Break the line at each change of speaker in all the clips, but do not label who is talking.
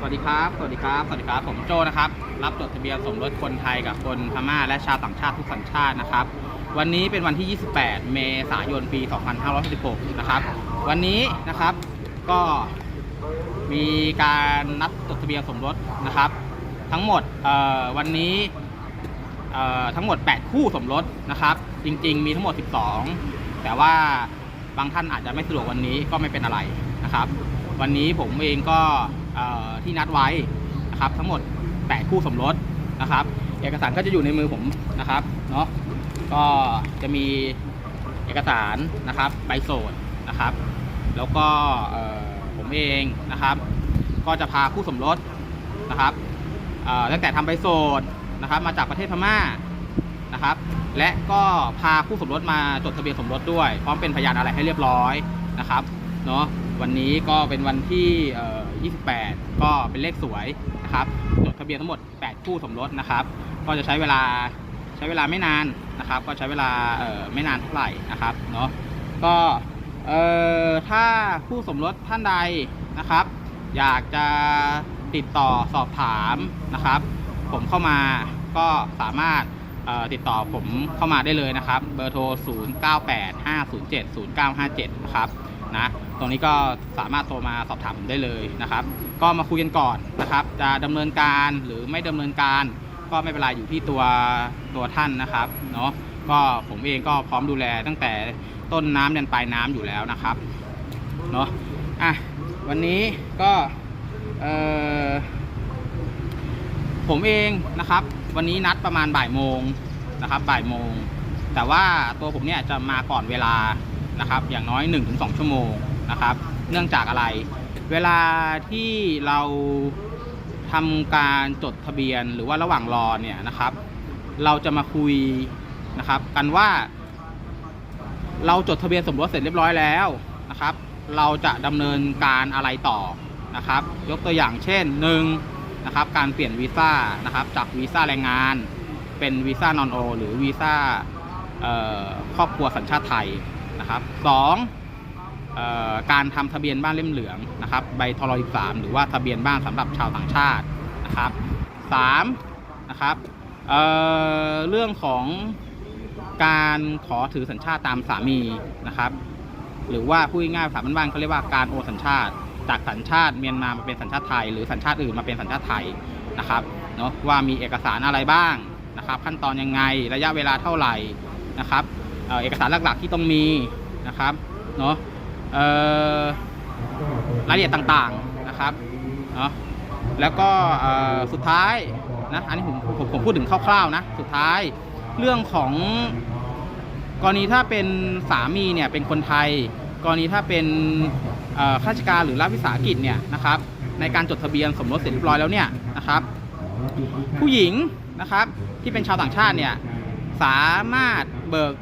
สวัสดีครับ สวัสดีครับ สวัสดีครับ ผมโจนะครับ รับจดทะเบียนสมรสคนไทยกับคนพม่าและชาวต่างชาติทุกสัญชาตินะครับ วันนี้เป็นวันที่ 28 เมษายน ปี 2566นะครับ วันนี้นะครับ ก็มีการนัดจดทะเบียนสมรสนะครับ ทั้งหมดวันนี้ทั้งหมด 8 คู่สมรสนะครับ จริง ๆ มีทั้งหมด 12 แต่ว่าบางท่านอาจจะไม่สะดวกวันนี้ก็ไม่เป็นอะไรนะครับ วันนี้ผมเองก็ ที่นัดไว้นะครับทั้งหมด 8 คู่สมรสนะครับ เอกสารก็จะอยู่ในมือผมนะครับเนาะก็จะมีเอกสารนะครับใบโสดนะครับ แล้วก็ผมเองนะครับ ก็จะพาคู่สมรสนะครับตั้งแต่ทำใบโสดนะครับมาจากประเทศพม่านะครับ และก็พาคู่สมรสมาจดทะเบียนสมรสด้วย พร้อมเป็นพยานอะไรให้เรียบร้อยนะครับเนาะวันนี้ก็เป็นวันที่ 28 ก็เป็นเลขสวยนะครับจดทะเบียนทั้งหมด 8 คู่สมรสนะครับ ก็จะใช้เวลาใช้เวลาไม่นานนะครับ ก็ใช้เวลาเอ่อไม่นานเท่าไหร่นะครับเนาะก็เอ่อถ้าคู่สมรสท่านใดนะครับ อยากจะติดต่อสอบถามนะครับ ผมเข้ามาก็สามารถติดต่อผมเข้ามาได้เลยนะครับ เบอร์โทร 0985070957 นะครับนะ ตรงนี้ก็สามารถโทรมาสอบถามผมได้เลยนะครับ ก็มาคุยกันก่อนนะครับ จะดำเนินการหรือไม่ดำเนินการ ก็ไม่เป็นไรอยู่ที่ตัวตัวท่านนะครับเนาะก็ผมเองก็พร้อมดูแลตั้งแต่ต้นน้ำยันปลายน้ำอยู่แล้วนะครับเนาะอะวันนี้ก็เออผมเองนะครับ วันนี้นัดประมาณบ่ายโมงนะครับบ่ายโมง แต่ว่าตัวผมเนี่ยจะมาก่อนเวลานะครับ อย่างน้อย 1-2 ชั่วโมง นะครับ เนื่องจากอะไร เวลาที่เราทำการจดทะเบียนหรือว่าระหว่างรอเนี่ยนะครับ เราจะมาคุยนะครับกันว่า เราจดทะเบียนสมรสเสร็จเรียบร้อยแล้วนะครับ เราจะดำเนินการอะไรต่อนะครับ ยกตัวอย่างเช่นหนึ่งนะครับการเปลี่ยนวีซ่านะครับจากวีซ่าแรงงานเป็นวีซ่านอนโอหรือวีซ่าครอบครัวสัญชาติไทยนะครับสอง การทำทะเบียนบ้านเล่มเหลืองนะครับใบทรสามหรือว่าทะเบียนบ้านสำหรับชาวต่างชาตินะครับสามนะครับเเรื่องของการขอถือสัญชาติตามสามีนะครับ หรือว่าพูดง่ายๆภาษาบ้านๆเขาเรียกว่าการโอนสัญชาติ จากสัญชาติเมียนมามาเป็นสัญชาติไทย หรือสัญชาติอื่นมาเป็นสัญชาติไทยนะครับเนาะว่ามีเอกสารอะไรบ้างนะครับ ขั้นตอนยังไงระยะเวลาเท่าไหร่นะครับเอกสารหลักๆที่ต้องมีนะครับเนาะ รายละเอียดต่างๆนะครับเนาะแล้วก็สุดท้ายนะอันนี้ผมผมผมพูดถึงคร่าวๆนะสุดท้ายเรื่องของกรณีถ้าเป็นสามีเนี่ยเป็นคนไทย กรณีถ้าเป็นข้าราชการหรือรัฐวิสาหกิจเนี่ยนะครับในการจดทะเบียนสมรสเสร็จเรียบร้อยแล้วเนี่ยนะครับ ผู้หญิงนะครับที่เป็นชาวต่างชาติเนี่ยสามารถเบิก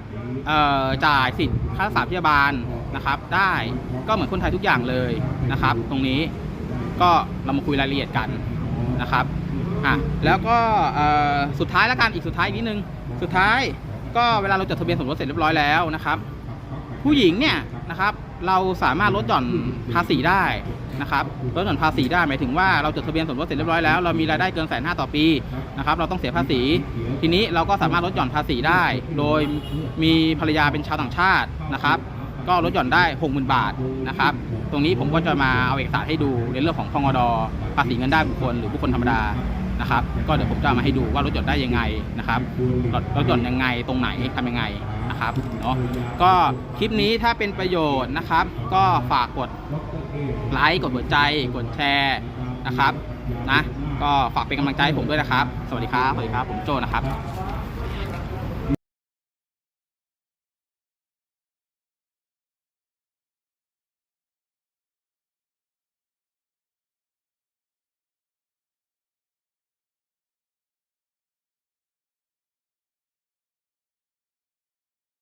จ่ายสิทธิ์ค่ารักษาพยาบาล นะครับ ได้ก็เหมือนคนไทยทุกอย่างเลยนะครับ ตรงนี้ก็เรามาคุยรายละเอียดกันนะครับอะแล้วก็สุดท้ายแล้วกันอีกสุดท้ายอีกนิดนึงสุดท้ายก็เวลาเราจดทะเบียนสมรสเสร็จเรียบร้อยแล้วนะครับ ผู้หญิงเนี่ยนะครับ เราสามารถลดหย่อนภาษีได้นะครับลดหย่อนภาษีได้หมายถึงว่าเราจดทะเบียนสมรสเสร็จเรียบร้อยแล้วเรามีรายได้เกินแสนห้าต่อปีนะครับเราต้องเสียภาษี ทีนี้เราก็สามารถลดหย่อนภาษีได้ โดยมีภรรยาเป็นชาวต่างชาตินะครับ ก็ลดหย่อนได้หกหมื่นบาทนะครับ ตรงนี้ผมก็จะมาเอาเอกสารให้ดูในเรื่องของพงดภาษีเงินได้บุคคลหรือบุคคลธรรมดานะครับ ก็เดี๋ยวผมจะมาให้ดูว่าลดหย่อนได้ยังไงนะครับลดหย่อนยังไงตรงไหนทำยังไงนะครับเนาะก็คลิปนี้ถ้าเป็นประโยชน์นะครับ ก็ฝากกดไลค์กดหัวใจ กดแชร์นะครับนะก็ฝากเป็นกำลังใจให้ผมด้วยนะครับ สวัสดีครับ สวัสดีครับ ผมโจนะครับ